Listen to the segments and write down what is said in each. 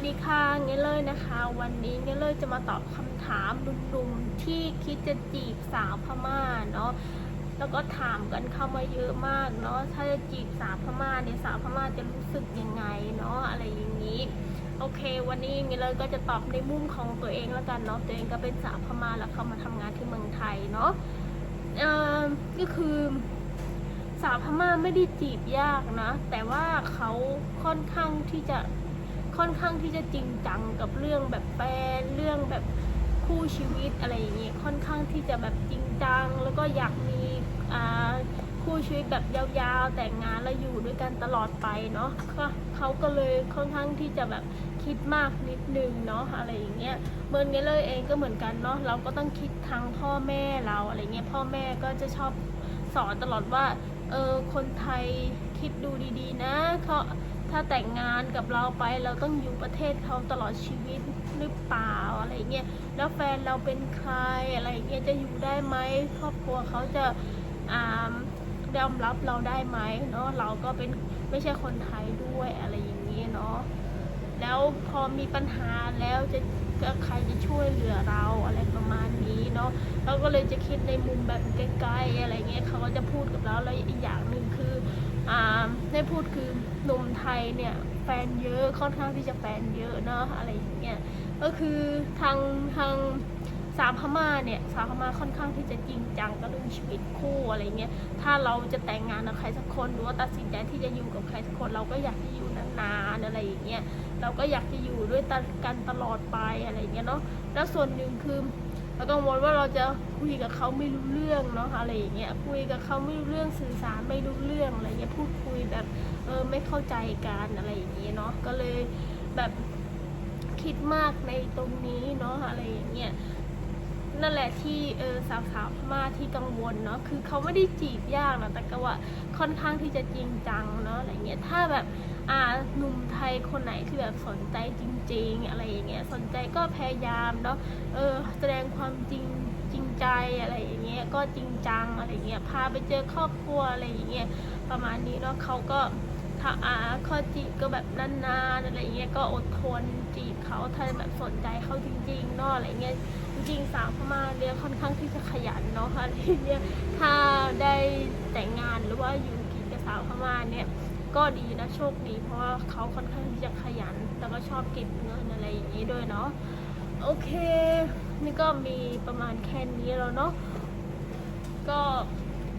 วัสดีค่ะเงี้ยเลยนะคะ วันนี้เงี้ยเลยจะมาตอบคำถามหนุ่มๆที่คิดจะจีบสาวพม่าเนาะแล้วก็ถามกันเข้ามาเยอะมากเนาะถ้าจะจีบสาวพม่าเนี่ยสาวพม่าจะรู้สึกยังไงเนาะอะไรอย่างนี้โอเค วันนี้เงี้ยเลยก็จะตอบในมุมของตัวเองแล้วกันเนาะตัวเองก็เป็นสาวพม่าแล้วเข้ามาทำงานที่เมืองไทยเนาะเอ่อก็คือสาวพม่าไม่ได้จีบยากนะ แต่ว่าเขาค่อนข้างที่จะ ค่อนข้างที่จะจริงจังกับเรื่องแบบแฟนเรื่องแบบคู่ชีวิตอะไรอย่างเงี้ยค่อนข้างที่จะแบบจริงจัง แล้วก็อยากมีคู่ชีวิตแบบยาวๆ แต่งงานแล้วอยู่ด้วยกันตลอดไปเนาะก็เขาก็เลยค่อนข้างที่จะแบบคิดมากนิดนึงเนาะอะไรอย่างเงี้ยเมินเงี้ยเลยเองก็เหมือนกันเนาะเราก็ต้องคิดทางพ่อแม่เราอะไรเงี้ยพ่อแม่ก็จะชอบสอนตลอดว่าเออคนไทยคิดดูดีๆนะเขา ถ้าแต่งงานกับเราไปเราต้องอยู่ประเทศเขาตลอดชีวิตหรือเปล่าอะไรเงี้ยแล้วแฟนเราเป็นใครอะไรเงี้ยจะอยู่ได้ไหมครอบครัวเขาจะอ่ายอมรับเราได้ไหมเนาะเราก็เป็นไม่ใช่คนไทยด้วยอะไรอย่างเงี้ยเนาะ แล้วพอมีปัญหาแล้วจะก็ใครจะช่วยเหลือเราอะไรประมาณนี้เนาะเราก็เลยจะคิดในมุมแบบใกล้ๆอะไรเงี้ยเขาก็จะพูดกับเราแล้วอีกอย่างหนึ่งคืออ่าได้พูดคือหนุ่มไทยเนี่ยแฟนเยอะค่อนข้างที่จะแฟนเยอะเนาะอะไรอย่างเงี้ยก็คือทางทาง สาวพม่าเนี่ยสาวพม่าค่อนข้างที่จะจริงจังกับเรื่องชีวิตคู่อะไรเงี้ยถ้าเราจะแต่งงานกับใครสักคนหรือว่าตัดสินใจที่จะอยู่กับใครสักคนเราก็อยากจะอยู่นานๆอะไรอย่างเงี้ยเราก็อยากจะอยู่ด้วยกันตลอดไปอะไรเงี้ยเนาะแล้วส่วนหนึ่งคือเรากังวลว่าเราจะคุยกับเขาไม่รู้เรื่องเนาะอะไรอย่างเงี้ยคุยกับเขาไม่รู้เรื่องสื่อสารไม่รู้เรื่องอะไรเงี้ยพูดคุยแบบเออไม่เข้าใจกันอะไรอย่างเงี้ยเนาะก็เลยแบบคิดมากในตรงนี้เนาะอะไรอย่างเงี้ย นั่นแหละที่เออสาวๆพม่าที่กังวลเนาะคือเขาไม่ได้จีบยากนะแต่ก็ว่าค่อนข้างที่จะจริงจังเนาะอะไรเงี้ยถ้าแบบอ่าหนุ่มไทยคนไหนที่แบบสนใจจริง ๆ อะไรอย่างเงี้ยสนใจก็พยายามเนาะเออแสดงความจริงจริงใจอะไรอย่างเงี้ยก็จริงจังอะไรเงี้ยพาไปเจอครอบครัวอะไรอย่างเงี้ยประมาณนี้เนาะเขาก็ ถ้าอาข้อจีบก็แบบนานๆอะไรเงี้ยก็อดทนจีบเขาถ้าแบบสนใจเขาจริงๆเนาะอะไรเงี้ยจริงๆสาวพม่าเนี่ยค่อนข้างที่จะขยันเนาะอะไรเงี้ยถ้าได้แต่งงานหรือว่าอยู่กินกับสาวพม่าเนี่ยก็ดีนะโชคดี เพราะว่าเขาค่อนข้างที่จะขยันแล้วก็ชอบเก็บเงินอะไรอย่างนี้ด้วยเนาะโอเค นี่ก็มีประมาณแค่นี้แล้วเนาะก็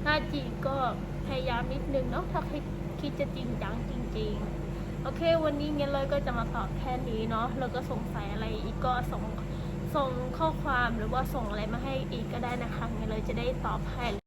หน้าจีก็พยายามนิดนึงเนาะถ้าใคิด คิดจะจริงจังจริง ๆ โอเค วันนี้เงี้ยเลยก็จะมาตอบแค่นี้เนาะแล้วก็สงสัยอะไรอีกก็ส่งส่งข้อความหรือว่าส่งอะไรมาให้อีกก็ได้นะคะเงี้ยเลยจะได้ตอบให้